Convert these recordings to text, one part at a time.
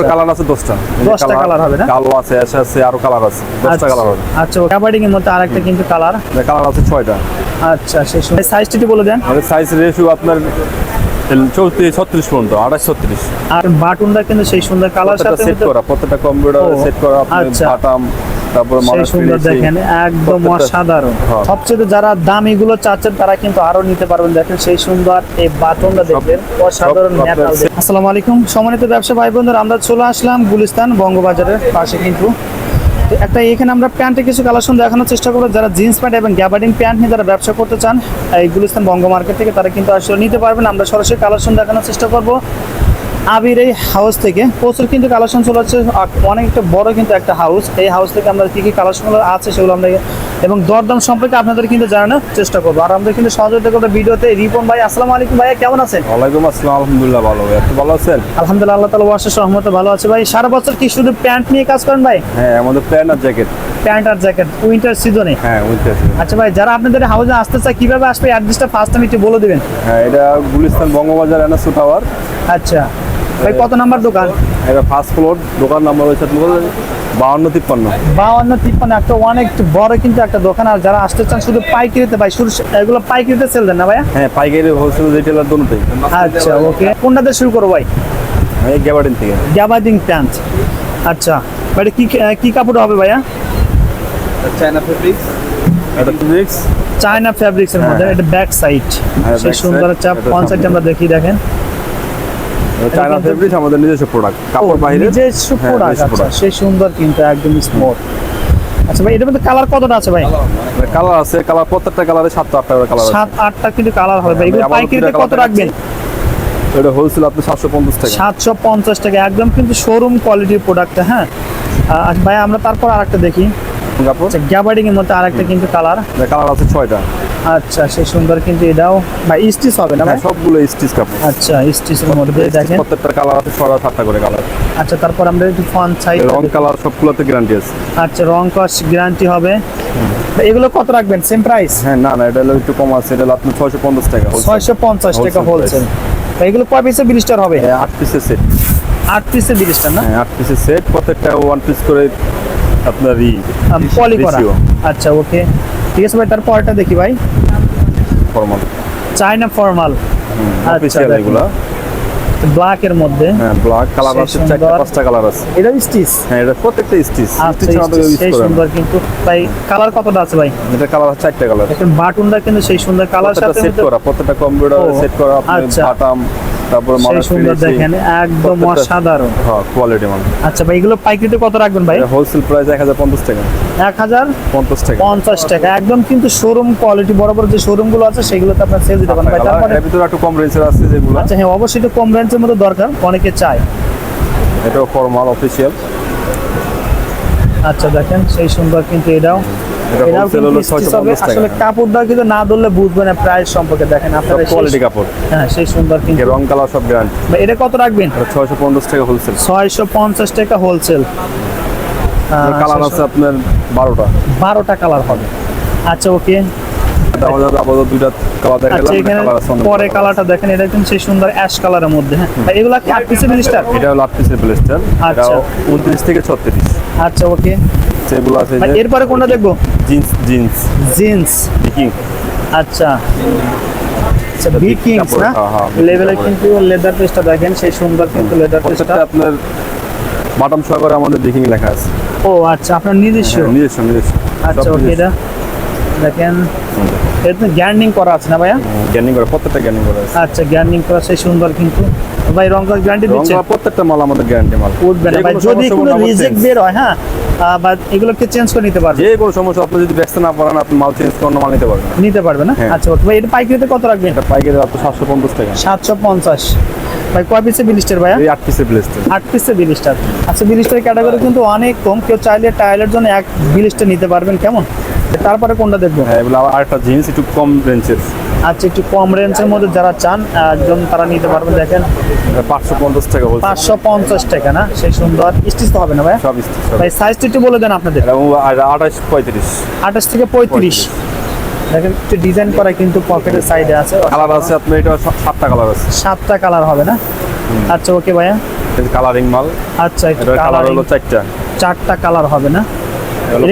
এর কালার আছে 10টা 10টা কালার হবে না? কালো আছে অ্যাশ আছে আরও কালার আছে। দশটা কালার হবে। আচ্ছা ক্যাবার্ডিং এর মধ্যে আরেকটা কিন্তু কালার কালার আছে ছয়টা। আচ্ছা সেই সময় সাইজটি একটু বলে দেন। আমাদের সাইজ রেশিও আপনার চৌত্রিশ ছত্রিশ পর্যন্ত আঠাশ ছত্রিশ। আর বাটনটা কিন্তু সেই সুন্দর কালার সাথে সেট করা প্রত্যেকটা কম্পিউটার সেট করা আপনি আচ্ছা। বাটাম তারপর মানুষ সুন্দর দেখেন একদম অসাধারণ। হ্যাঁ। সবচেয়ে যারা দামি গুলো চাচ্ছেন তারা কিন্তু আরও নিতে পারবেন। দেখেন সেই সুন্দর এই বাটনটা দেখবেন অসাধারণ মেটাল আসসালামু আলাইকুম। সম্মানিত ব্যবসা ভাই বোনদের আমরা চলে আসলাম গুলিস্তান বঙ্গবাজারের পাশে কিন্তু। একটা এখানে আমরা প্যান্টে কিছু কালেকশন দেখানোর চেষ্টা করব। যারা জিন্স প্যান্ট এবং গ্যাবার্ডিং প্যান্ট নিয়ে যারা ব্যবসা করতে চান এই গুলিস্তান বঙ্গ মার্কেট থেকে তারা কিন্তু আসলে নিতে পারবেন। আমরা সরাসরি কালেকশন দেখানোর চেষ্টা করব। আবির এই হাউস থেকে প্রচুর কিন্তু কালেকশন চলে যাচ্ছে অনেক একটা বড় কিন্তু একটা হাউস এই হাউস থেকে আমরা কি কি কালেকশনগুলো আছে সেগুলো আমরা এবং দরদাম সম্পর্কে আপনাদের কিন্তু জানানোর চেষ্টা করব। আর আমাদের কিন্তু সহযোগিতা করব ভিডিওতে। রিপন ভাই আসসালামু আলাইকুম ভাইয়া কেমন আছেন? ওয়ালাইকুম আসসালাম আলহামদুলিল্লাহ ভালো। ভাই আপনি ভালো আছেন? আলহামদুলিল্লাহ আল্লাহ তালা ওয়াশের সহমতে ভালো আছে ভাই। সারা বছর কি শুধু প্যান্ট নিয়ে কাজ করেন ভাই? হ্যাঁ আমাদের প্যান্ট আর জ্যাকেট। প্যান্ট আর জ্যাকেট উইন্টার সিজনে হ্যাঁ বুঝতে পারছি আচ্ছা ভাই যারা আপনাদের হাউসে আসতে চায় কীভাবে আসবে? অ্যাড্রেসটা ফার্স্ট আমি একটু বলে দিবেন। হ্যাঁ এটা গুলিস্তান বঙ্গবাজার এনএসু টাওয়ার আচ্ছা। ভাই কত নাম্বার দোকান? এটা ফার্স্ট ফ্লোর দোকান নাম্বার হচ্ছে বাউন্ন তিপ্পান্ন। বাউন্ন তিপ্পান্ন একটা অনেক বড় কিন্তু একটা দোকান। আর যারা আসতে চান শুধু পাইকারিতে ভাই শুরু এগুলো পাইকারিতে সেল দেন না ভাইয়া? হ্যাঁ পাইকারি হোলসেল রিটেলার দুটোই আচ্ছা ওকে। কোনটাতে শুরু করো ভাই? এই গ্যাবার্ডিন থেকে। গ্যাবার্ডিং প্যান্ট আচ্ছা ভাই এটা কি কি কাপড় হবে ভাইয়া? চায়না ফেব্রিক্স এটা ফেব্রিক্স চায়না ফ্যাব্রিক্স এর মধ্যে হ্যাঁ। এটা ব্যাক সাইড সেই সুন্দর চাপ ফ্রন্ট আমরা দেখি দেখেন। চায়না আমাদের নিজস্ব প্রোডাক্ট কাপড় বাইরে নিজস্ব হ্যাঁ, প্রোডাক্ট নিজস্ব আচ্ছা সেই সুন্দর কিন্তু একদম স্মুথ আচ্ছা ভাই এটার মধ্যে কালার কতটা আছে ভাই? কালার আছে কালার প্রত্যেকটা কালারে সাতটা আটটা করে কালার আছে। সাত আটটা কিন্তু কালার হবে ভাই। এগুলো পাইকারিতে কত রাখবেন? এটা হোলসেল আপনি সাতশো পঞ্চাশ টাকা। সাতশো পঞ্চাশ টাকা একদম কিন্তু শোরুম কোয়ালিটির প্রোডাক্টটা হ্যাঁ। আহ, ভাই আমরা তারপর আরেকটা দেখি। কাপড় আচ্ছা গ্যাবার্ডিং এর মধ্যে আরেকটা কিন্তু কালার। কালার আছে ছয়টা। আচ্ছা সেই সুন্দর কিন্তু এটাও। ভাই স্টিচ হবে না হ্যাঁ, সবগুলো স্টিচ কাপড়। আচ্ছা স্টিচের মধ্যে দেখেন। প্রত্যেকটা কালার আছে ছয়টা সাতটা করে কালার। আচ্ছা তারপর আমরা একটু সাইড রং কালার সবগুলোতে গ্যারান্টি আছে। আচ্ছা রং কস্ট গ্যারান্টি হবে। এগুলো কত রাখবেন? সেম প্রাইস হ্যাঁ না না এটা একটু কম আছে এটা আপনার ছয়শো পঞ্চাশ টাকা। ছয়শো পঞ্চাশ টাকা হোলসেল এগুলো কয় পিসের বিলিস্টার হবে? হ্যাঁ, আট পিসের সেট আট পিসের বিলিস্টার না? হ্যাঁ আট পিসের সেট প্রত্যেকটা ওয়ান পিস করে আপনার ই পলি করা। আচ্ছা ওকে। ঠিক আছে ভাই তারপরটা দেখি ভাই। formal। China formal. আচ্ছা এগুলা। ব্ল্যাক এর মধ্যে। হ্যাঁ ব্ল্যাক কালার আছে চারটা পাঁচটা কালার আছে। এটা স্টিচ? হ্যাঁ এটা প্রত্যেকটা স্টিচ। আচ্ছা স্টিচ আমাদের ইউজ সেই করে সুন্দর কিন্তু। ভাই কালার কতটা আছে ভাই? এটা কালার আছে চারটা কালার দেখেন বাটনটা কিন্তু সেই সুন্দর কালার সাথে সেট করা প্রত্যেকটা কম্পিউটার সেট করা আপনি আচ্ছা। বাটাম। তারপর সেই সুন্দর দেখেন একদম অসাধারণ। হ্যাঁ কোয়ালিটি মান আচ্ছা ভাই এগুলো পাইকারিতে কত রাখবেন ভাই? হোলসেল প্রাইস এক হাজার পঞ্চাশ টাকা। এক হাজার পঞ্চাশ টাকা। পঞ্চাশ টাকা। একদম কিন্তু শোরুম কোয়ালিটি বড় বড় যে শোরুমগুলো আছে সেগুলোতে আপনার সেল দিতে পারেন। ভাই তারপরে এর ভিতরে একটু কম রেঞ্জের আছে যেগুলো। আচ্ছা হ্যাঁ অবশ্যই একটু কম রেঞ্জের মধ্যে দরকার অনেকে চায়। এটাও ফর্মাল অফিসিয়াল আচ্ছা দেখেন সেই সুন্দর কিন্তু এটাও। কিন্তু আসলে কাপড়টা কিন্তু না ধরলে বুঝবে না প্রাইস সম্পর্কে দেখেন আপনারা। কোয়ালিটি কাপড়। হ্যাঁ সেই সুন্দর কিন্তু। রং কালার সব গ্যারান্টি এটা কত রাখবেন? ছয়শো পঞ্চাশ টাকা হোলসেল ছয়শো পঞ্চাশ টাকা হোলসেল কালার আছে আপনার বারোটা। বারোটা কালার হবে। আচ্ছা ওকে পরে কালারটা দেখেন। এটা কিন্তু সেই সুন্দর অ্যাশ কালারের মধ্যে হ্যাঁ। এগুলা কি আট পিসের এটা হলো আট পিসের ব্লেস্টার আচ্ছা। উনত্রিশ থেকে ছত্রিশ। আচ্ছা ওকে সেগুলো আছে এরপরে কোনটা দেখব? Jeans jeans. জিন্স। বিকিং আচ্ছা। আচ্ছা বি না? হ্যাঁ, হ্যাঁ, লেভেলে কিন্তু লেদার পিসটা দেখেন সেই সুন্দর কিন্তু লেদার পিসটা প্রত্যেকটা আপনার বাটাম সহকারে আমাদের বিকিং লেখা আছে। ও আচ্ছা আপনার নিজস্ব? হ্যাঁ, নিজস্ব নিজস্ব। আচ্ছা ওকে এটা দেখেন। এটা গ্যান্ডিং করা আছে না ভাইয়া? জ্ঞানিং করে প্রত্যেকটা জ্ঞানিং করে আছে। আচ্ছা গ্যান্ডিং করা সেই সুন্দর কিন্তু। ভাই রং গ্যারান্টি দিচ্ছে? প্রত্যেকটা মাল আমাদের গ্যারান্টি মাল। উঠবে না ভাই যদি কোনো রিজেক্ট বের হয় হ্যাঁ? বা এগুলোকে চেঞ্জ করে নিতে পারবে? যে কোনো সমস্যা আপনি যদি ব্যস্ত না পারেন আপনি মাল চেঞ্জ করে মাল নিতে পারবেন। নিতে পারবে না? হ্যাঁ। আচ্ছা ভাই এটা পাইকারিতে কত রাখবেন? এটা পাইকারি আপনি সাতশো পঞ্চাশ টাকা। সাতশো পঞ্চাশ। ভাই কয় পিসের বিলিস্টার ভাইয়া? আট পিসের বিলিস্টার আট পিসের বিলিস্টার আচ্ছা বিলিস্টার ক্যাটাগরি কিন্তু অনেক কম। কেউ চাইলে টাইলের জন্য এক বিলিস্টার নিতে পারবেন। কেমন? তারপরে কোনটা দেখবেন হ্যাঁ এগুলো জিন্স একটু কম রেঞ্জের আচ্ছা একটু কম রেঞ্জের মধ্যে যারা চান একজন তারা নিতে পারবেন দেখেন। পাঁচশো পঞ্চাশ টাকা বলছে। পাঁচশো পঞ্চাশ টাকা না? সেই সুন্দর। স্টিচ তো হবে না ভাই সব স্টিচ ভাই সাইজটা একটু বলে দেন আপনাদের। আঠাশ পঁয়ত্রিশ। আঠাশ থেকে পঁয়ত্রিশ। দেখেন একটু ডিজাইন করা কিন্তু পকেটের সাইডে আছে। কালার আছে আপনার এটা সাতটা কালার আছে। সাতটা কালার হবে না? আচ্ছা ওকে ভাইয়া। কালারিং মাল। আচ্ছা কালার হলো চারটা। চারটা কালার হবে না?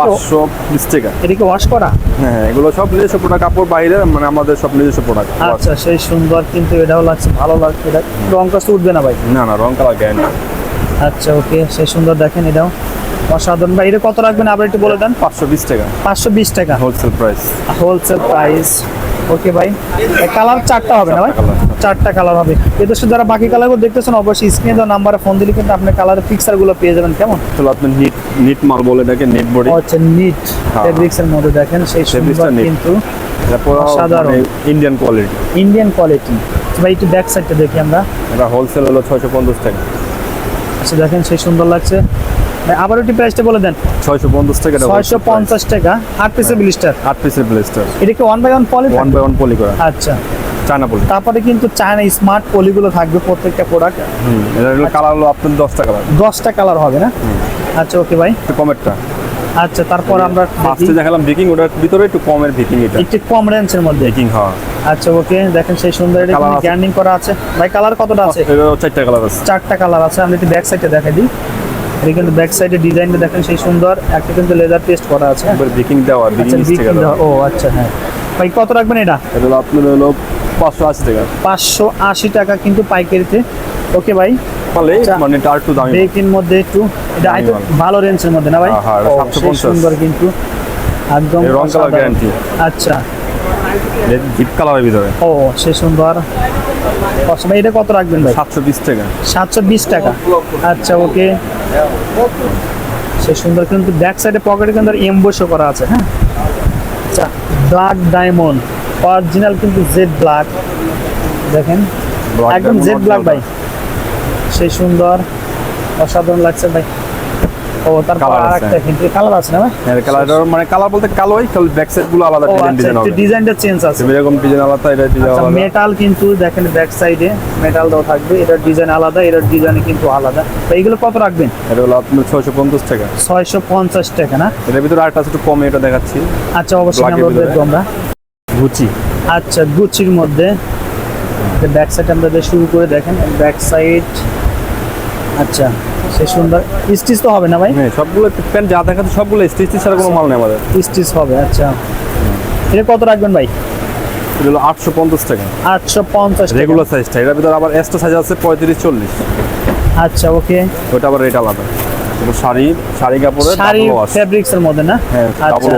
পাঁচশো বিশ টাকা এদিকে ওয়াশ করা? হ্যাঁ এগুলো সব নিজস্ব প্রোডাক্ট কাপড় বাইরে মানে আমাদের সব নিজস্ব প্রোডাক্ট আচ্ছা সেই সুন্দর কিন্তু এটাও লাগছে ভালো লাগছে। এটা রং কাজ উঠবে না ভাই? না না রং কালার গ্যারান্টি আচ্ছা ওকে সেই সুন্দর দেখেন এটাও। অসাধারণ। ভাই এটা কত রাখবেন? আবার একটু বলে দেন। পাঁচশো বিশ টাকা। পাঁচশো বিশ টাকা। Wholesale price wholesale price okay ভাই কালার চারটা হবে না ভাই? চারটা কালার হবে। এদের সাথে যারা বাকি কালারগুলো দেখতেছেন অবশ্যই স্ক্রিনে দেওয়া নাম্বারে ফোন দিলে কিন্তু আপনি কালারের পিকচারগুলো পেয়ে যাবেন। কেমন? তাহলে আপনি নিট নিট মাল বলে এটাকে নেট বডি হচ্ছে নিট হ্যাঁ। ফেব্রিক্স এর মধ্যে দেখেন সেই সুন্দর কিন্তু অসাধারণ। ইন্ডিয়ান কোয়ালিটি ইন্ডিয়ান কোয়ালিটি ভাই একটু ব্যাক সাইডটা দেখি আমরা। এটা হোলসেল হলো ছয়শো পঞ্চাশ টাকা। আচ্ছা দেখেন সেই সুন্দর লাগছে। আবার একটু প্রাইসটা বলে দেন। ছয়শো পঞ্চাশ টাকা এটা ছয়শো wholesale price। পঞ্চাশ টাকা আট পিসের ব্লিস্টার আট পিসের ব্লেস্টার এটা কি one by one poly one by one poly করা। আচ্ছা। China poly. তারপরে কিন্তু চায়না স্মার্ট পলিগুলো থাকবে প্রত্যেকটা প্রোডাক্ট হুম কালার হলো আপনার দশটা কালার দশটা কালার হবে না? আচ্ছা ওকে ভাই কমেরটা। আচ্ছা তারপর আমরা ফার্স্টে দেখালাম ভিকিং ওটার ভিতরে একটু কমের ভিকিং এটা। একটু কম রেঞ্জের মধ্যে। ভিকিং হ্যাঁ। আচ্ছা ওকে দেখেন সেই সুন্দর এটা গ্যান্ডিং করা আছে। ভাই কালার কতটা আছে? চারটা কালার আছে। চারটা কালার আছে আমি একটু ব্যাক সাইডে দেখাই দিই। এটা কিন্তু ব্যাক সাইডে ডিজাইনটা দেখেন সেই সুন্দর। একটা কিন্তু লেদার পেস্ট করা আছে। ভিকিং দেওয়া আচ্ছা ভিকিং দেওয়া- ও আচ্ছা হ্যাঁ। ভাই কত রাখবেন এটা? এটা আপনার হলো পাঁচশো আশি টাকা। পাঁচশো আশি টাকা কিন্তু পাইকারিতে। ওকে ভাই? আচ্ছা। মানে একটু দামি। মধ্যে একটু এটা ভালো রেঞ্জের মধ্যে না ভাই? হ্যাঁ, হ্যাঁ, এটা ও, 750 সেই সুন্দর কিন্তু। একদম রং কালার গ্যারান্টি আচ্ছা। ডিপ কালারের ভিতরে। ও সে সুন্দর। ভাই এটা কত রাখবেন ভাই? সাতশো বিশ টাকা। সাতশো বিশ টাকা। আচ্ছা ওকে। সে সুন্দর কিন্তু ব্যাক সাইডে পকেটে কিন্তু এমবোসও করা আছে হ্যাঁ? আচ্ছা ব্ল্যাক ডায়মন্ড অরিজিনাল কিন্তু জেড ব্ল্যাক দেখেন একদম জেড ব্ল্যাক ভাই। সেই সুন্দর অসাধারণ লাগছে ভাই। ও তারপর। আরেকটা কিন্তু কালার আছে না ভাই? এর কালার মানে কালার বলতে কালোই খালি ব্যাক সাইডগুলো আলাদা ডিজাইন আচ্ছা ডিজাইন হবে। ডিজাইনটা চেঞ্জ আছে। এরকম ডিজাইন আলাদা এটা ডিজাইন আচ্ছা আলাদা। মেটাল কিন্তু দেখেন ব্যাক সাইডে মেটাল দেওয়া থাকবে। এটার ডিজাইন আলাদা এটার ডিজাইন কিন্তু আলাদা। তো এইগুলো কত রাখবেন? এটা হলো আপনার ছয়শো পঞ্চাশ টাকা। ছয়শো পঞ্চাশ টাকা না? এটার ভিতরে আরেকটা একটু কমে এটা দেখাচ্ছি। আচ্ছা অবশ্যই এর আমরা ভিতরে? আমরা। গুচি। আচ্ছা গুচির মধ্যে ব্যাক সাইড আমরা শুরু করে দেখেন ব্যাক সাইড আচ্ছা সে সুন্দর। স্টিচ তো হবে না ভাই? হ্যাঁ সবগুলো প্যান্ট যা দেখাচ্ছে সবগুলো স্টিচ ছাড়া কোনো মাল নেই আমাদের। স্টিচ হবে আচ্ছা। এটা কত রাখবেন ভাই? এটা হলো আটশো পঞ্চাশ টাকা। আটশো পঞ্চাশ রেগুলার সাইজটা এটার ভিতরে আবার এক্সট্রা সাইজ আছে পঁয়ত্রিশ চল্লিশ। আচ্ছা ওকে। ওটা আবার রেট আলাদা। এটা শাড়ি শাড়ি কাপড়ে শাড়ি ফেব্রিক্স এর মধ্যে না? হ্যাঁ, আচ্ছা।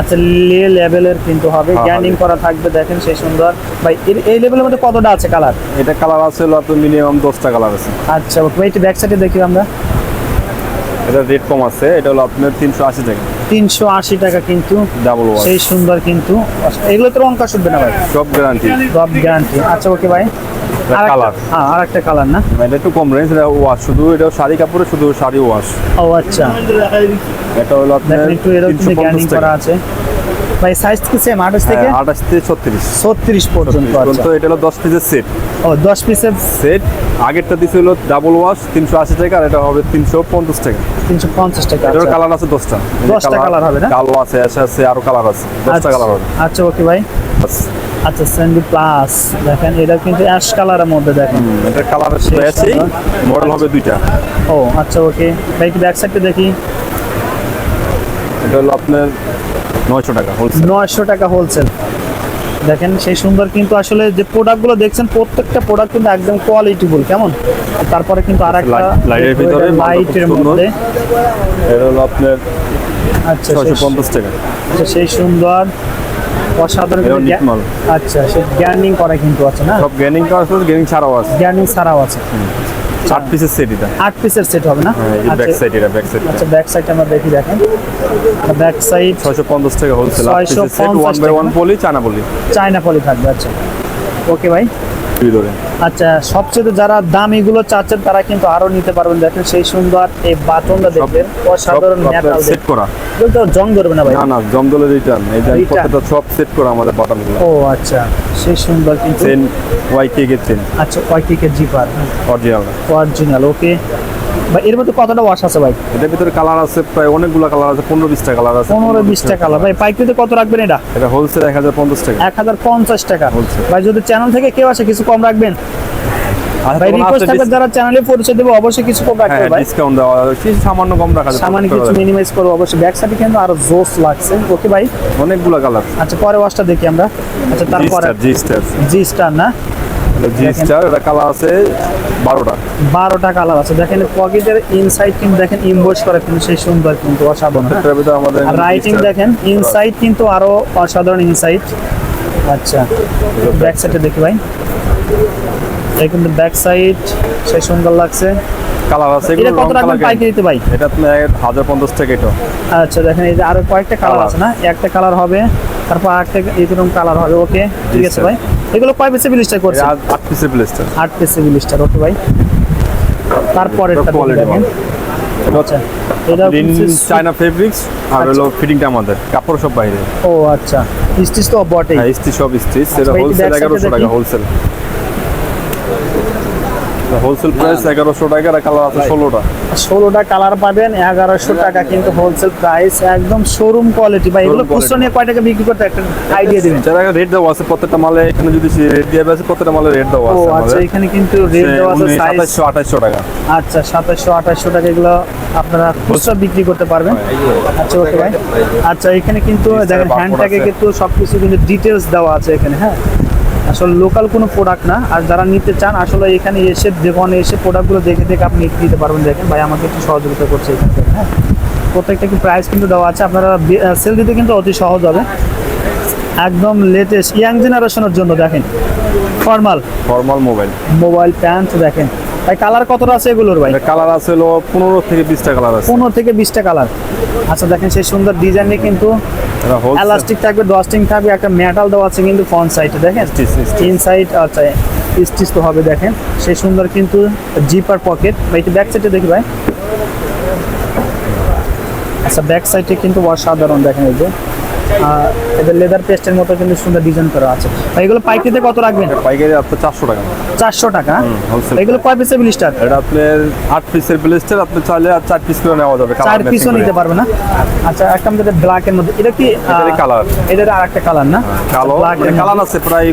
আচ্ছা লে লেভেলের কিন্তু হবে। হ্যাঁ, গ্যান্ডিং করা থাকবে দেখেন সেই সুন্দর। ভাই এই লেভেলের মধ্যে কতটা আছে কালার এটা কালার আছে হলো আপনার মিনিমাম দশটা কালার আছে। আচ্ছা ওকে ভাই একটু ব্যাক সাইডে দেখি আমরা। এটা রেট কম আছে এটা হলো আপনার তিনশো আশি টাকা। তিনশো আশি টাকা কিন্তু ডাবল ওয়াশ সেই সুন্দর কিন্তু। এগুলো তো রং কাজ উঠবে না ভাই? সব গ্যারান্টি সব গ্যারান্টি আচ্ছা ওকে ভাই কালার হ্যাঁ আর একটা কালার না এটা একটু কম রেঞ্জ এটা ওয়াশ শুধু এটা শাড়ি কাপড়ে শুধু শাড়ি ওয়াশ ও আচ্ছা। এটা হলো আপনার একটু এরকম কিন্তু করা আছে। ভাই সাইজ কি সেম আঠাশ থেকে? হ্যাঁ, আঠাশ থেকে ছত্রিশ। ছত্রিশ পর্যন্ত আচ্ছা। তো এটা হলো দশ পিসের সেট ও দশ পিসের সেট আগেরটা দিছে হলো ডাবল ওয়াশ তিনশো আশি টাকা আর এটা হবে তিনশো পঞ্চাশ টাকা। তিনশো পঞ্চাশ টাকা এটার আচ্ছা। কালার আছে দশটা। দশটা colour হবে না? কালো আছে অ্যাশ আছে আরও কালার আছে। দশটা আচ্ছা, কালার হবে। আচ্ছা ওকে ভাই। আচ্ছা স্যান্ডি প্লাস দেখেন এটা কিন্তু অ্যাশ কালারের মধ্যে দেখেন। এটার কালার আছে মডেল হবে দুইটা। ও আচ্ছা ওকে ভাই একটু ব্যাক সাইডটা দেখি। এটা হলো আপনার নয়শো টাকা হোলসেল নয়শো টাকা হোলসেল দেখেন সেই সুন্দর কিন্তু আসলে যে প্রোডাক্টগুলো দেখছেন প্রত্যেকটা প্রোডাক্ট কিন্তু একদম কোয়ালিটিফুল কেমন? তারপরে কিন্তু আর একটা Light- light ভিতরে লাইটের মধ্যে। এটা হলো আপনার আচ্ছা ছয়শো সেই- পঞ্চাশ টাকা। আচ্ছা, সেই সুন্দর অসাধারণ। আচ্ছা সে গ্যান্ডিং করা কিন্তু আছে না? সব গেমিং কালার আছে গেমিং ছাড়াও আছে। গ্যান্ডিং ছাড়াও আছে। চার পিসের সেট এটা। আট পিসের সেট হবে না? এই ব্যাক আচ্ছা সাইড এটা ব্যাক সাইড আচ্ছা ব্যাক সাইড আমরা দেখি দেখেন। ব্যাক সাইড ছয়শো পঞ্চাশ টাকা হোলসেল আট পিসের set 650 one by one poly China poly China poly থাকবে আচ্ছা। ওকে ভাই। আচ্ছা সবচেয়ে যারা দাম এগুলো চাচ্ছেন তারা কিন্তু আরও নিতে পারবেন। দেখেন সেই সুন্দর এই বাটনটা দেখবেন। অসাধারণ মেটাল সেট করা। তো জং ধরবে না ভাই? না না জং জমদলের রিটার্ন এই? প্রত্যেকটা সব সেট করা আমাদের বাটনগুলো ও আচ্ছা। সেই সুন্দর কিন্তু chain Y K K chain আচ্ছা ওয়াই কেকের জিপার অরিজিনাল অরিজিনাল ওকে ভাই এর মধ্যে কতটা ওয়াশ আছে ভাই? এটার ভিতরে কালার আছে প্রায় অনেকগুলো কালার আছে পনেরো বিশটা কালার আছে। পনেরো বিশটা কালার ভাই পাইকারিতে কত রাখবেন এটা? এটা হোলসেল এক হাজার পঞ্চাশ টাকা। এক হাজার পঞ্চাশ টাকা। ভাই যদি চ্যানেল থেকে কেউ আসে কিছু কম রাখবেন? আচ্ছা, ভাই রিকোয়েস্ট থাকবে যারা চ্যানেলে পরিচয় দেবো অবশ্যই কিছু কম হ্যাঁ ভাই ডিসকাউন্ট দেওয়া কিছু সামান্য কম রাখা যাবে সামান্য কিছু মিনিমাইজ করব অবশ্যই। ব্যাক সাইডে কিন্তু আরও জোস লাগছে। ওকে ভাই? অনেকগুলো কালার আচ্ছা পরে ওয়াশটা দেখি আমরা। আচ্ছা তারপরে জি স্টার জি স্টার না জি স্টার এটা কালার আছে কালার আছে। দেখেন পকেটের ইনসাইড কিন্তু দেখেন ইমবোস করা কিন্তু সেই সুন্দর কিন্তু অসাধারণ। হ্যাঁ? আমাদের রাইটিং দেখেন ইনসাইড কিন্তু আরও অসাধারণ ইনসাইড আচ্ছা ব্যাক সাইডে দেখি ভাই। এই কিন্তু ব্যাক সাইড সেই সুন্দর লাগছে। কালার আছে এটা কত রাখবেন পাইকারিতে ভাই? এটা এটা। আচ্ছা দেখেন এই যে আরও কয়েকটা কালার আছে না? একটা কালার হবে তারপর আরেকটা এরকম কালার হবে ওকে ঠিক আছে ভাই? এগুলো কয় পিসে বিলিস্টার করছে এটা আট পিসের প্লেসটা আট পিসে বিলিস্টার ওকে ভাই? তারপরে এটা দেখেন। আচ্ছা এটা চায়না ফেব্রিক্স আর আচ্ছা। হলো ফিটিংটা আমাদের কাপড় সব বাইরে। ও আচ্ছা। স্টিচ তো বটেই। হ্যাঁ স্টিচ সব স্টিচ আচ্ছা, এটা টাকা হোলসেল হোলসেল প্রাইস এগারোশো টাকা আর কালার আছে ষোলোটা। ষোলোটা কালার পাবেন এগারোশো টাকা কিন্তু হোলসেল প্রাইস একদম শোরুম কোয়ালিটি বা এগুলো খুচরো নিয়ে কয় টাকা বিক্রি করতে একটা আইডিয়া দিবেন। যারা রেট দেওয়া আছে প্রত্যেকটা মালে এখানে যদি রেট দেওয়া আছে প্রত্যেকটা মালে রেট দেওয়া আছে আচ্ছা এখানে কিন্তু রেট দেওয়া আছে সাইজ সাতাশশো আঠাশশো টাকা। আচ্ছা সাতাশশো আঠাশশো টাকা এগুলো আপনারা খুচরা বিক্রি করতে পারবেন। আচ্ছা ওকে ভাই। আচ্ছা এখানে কিন্তু দেখেন হ্যান্ড ট্যাগে কিন্তু সবকিছু কিন্তু ডিটেলস দেওয়া আছে এখানে হ্যাঁ? আসলে লোকাল কোনো প্রোডাক্ট না। আর যারা নিতে চান আসলে এখানে এসে দোকানে এসে প্রোডাক্টগুলো দেখে দেখে আপনি নিতে পারবেন। দেখেন ভাই আমাকে একটু সহযোগিতা করছে এখান থেকে হ্যাঁ। প্রত্যেকটা কি প্রাইস কিন্তু দেওয়া আছে। আপনারা সেল দিতে কিন্তু অতি সহজ হবে। একদম লেটেস্ট ইয়াং জেনারেশনের জন্য দেখেন। Formal formal mobile mobile pant দেখেন। ভাই কালার কতটা আছে এগুলোর ভাই? কালার আছে হলো পনেরো থেকে বিশটা কালার আছে। পনেরো থেকে বিশটা কালার আচ্ছা দেখেন সেই সুন্দর ডিজাইনে কিন্তু এলাস্টিক থাকবে ডস্টিং থাকবে একটা মেটাল দেওয়া আছে কিন্তু ফ্রন্ট সাইডে দেখেন। ইনসাইড আচ্ছা স্টিচ তো হবে দেখেন। সেই সুন্দর কিন্তু জিপার পকেট ভাই ব্যাক সাইডে দেখি ভাই। আচ্ছা ব্যাক সাইডে কিন্তু অসাধারণ দেখেন এই যে। এদের লেদার পেস্টের মতো কিন্তু সুন্দর ডিজাইন করা আছে। এগুলো পাইকারিতে কত রাখবেন? পাইকারি আপনার চারশো টাকা। চারশো টাকা? এগুলো কয় পিসের বিলিস্টার এটা আপনার আট পিসের প্লেস্টার আপনি চাইলে আর চার পিস করে নেওয়া যাবে চার পিসও নিতে পারবে না? আচ্ছা একটা আমাদের ব্ল্যাক এর মধ্যে এটা কি colour। এটার আর একটা কালার না? কালো। ব্ল্যাক মানে কালার আছে প্রায়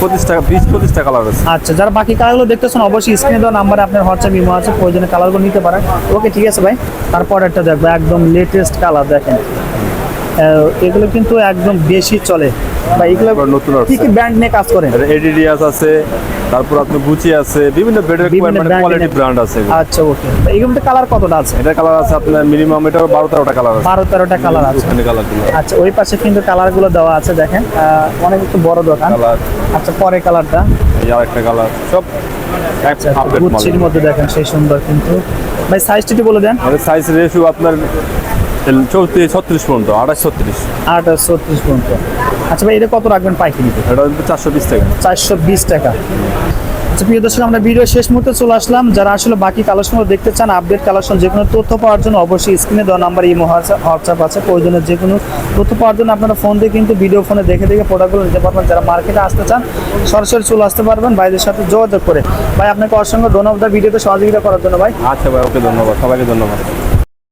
পঁচিশ টাকা বিশ পঁচিশটা কালার আছে। আচ্ছা যারা বাকি কালারগুলো দেখতেছেন অবশ্যই স্ক্রিনে দেওয়া নাম্বারে আপনার হোয়াটসঅ্যাপ ইমো আছে প্রয়োজনে কালারগুলো নিতে পারেন। ওকে ঠিক আছে ভাই তারপর একটা দেখব একদম লেটেস্ট কালার দেখেন। এগুলো কিন্তু একদম বেশি চলে। বা এগুলো নতুন কি কি ব্র্যান্ড নিয়ে কাজ করেন? এডিডিয়াস আছে তারপর আপনার গুচি আছে বিভিন্ন ব্র্যান্ডের কোয়ালিটি ব্র্যান্ড আছে আচ্ছা ওকে এগুলো কালার কতটা আছে? এটা কালার আছে আপনার মিনিমাম এটা বারো তেরোটা কালার আছে। বারো তেরোটা কালার আছে। আচ্ছা ওই পাশে কিন্তু কালারগুলো দেওয়া আছে দেখেন। অনেক একটু বড় দোকান। আচ্ছা পরে কালারটা এই আরেকটা কালার সব মাল গুচ্ছির মধ্যে দেখেন সেই সুন্দর কিন্তু। ভাই সাইজটি একটু বলে দেন। সাইজ রেশিও আপনার চৌত্রিশ ছত্রিশ পর্যন্ত আঠাশ ছত্রিশ। আর ছত্রিশ পর্যন্ত। আচ্ছা ভাই এটা কত রাখবেন পাইকারিতে এটা চারশো বিশ টাকা। চারশো বিশ টাকা। আচ্ছা প্রিয় দর্শক আমরা ভিডিও শেষ মুহূর্তে চলে আসলাম। যারা আসলে বাকি কালেকশনগুলো দেখতে চান আপডেট কালেকশন যে কোনো তথ্য পাওয়ার জন্য অবশ্যই স্ক্রিনে দেওয়া নাম্বার ইমো হোয়াটসঅ্যাপ আছে। প্রয়োজনের যে কোনো তথ্য পাওয়ার জন্য আপনারা ফোন দিয়ে কিন্তু ভিডিও ফোনে দেখে দেখে প্রোডাক্টগুলো নিতে পারবেন। যারা মার্কেটে আসতে চান সরাসরি চলে আসতে পারবেন ভাইদের সাথে যোগাযোগ করে। ভাই আপনাকে অসংখ্য ধন্যবাদ। ভিডিওতে সহযোগিতা করার জন্য ভাই। আচ্ছা ভাই ওকে ধন্যবাদ। সবাইকে ধন্যবাদ।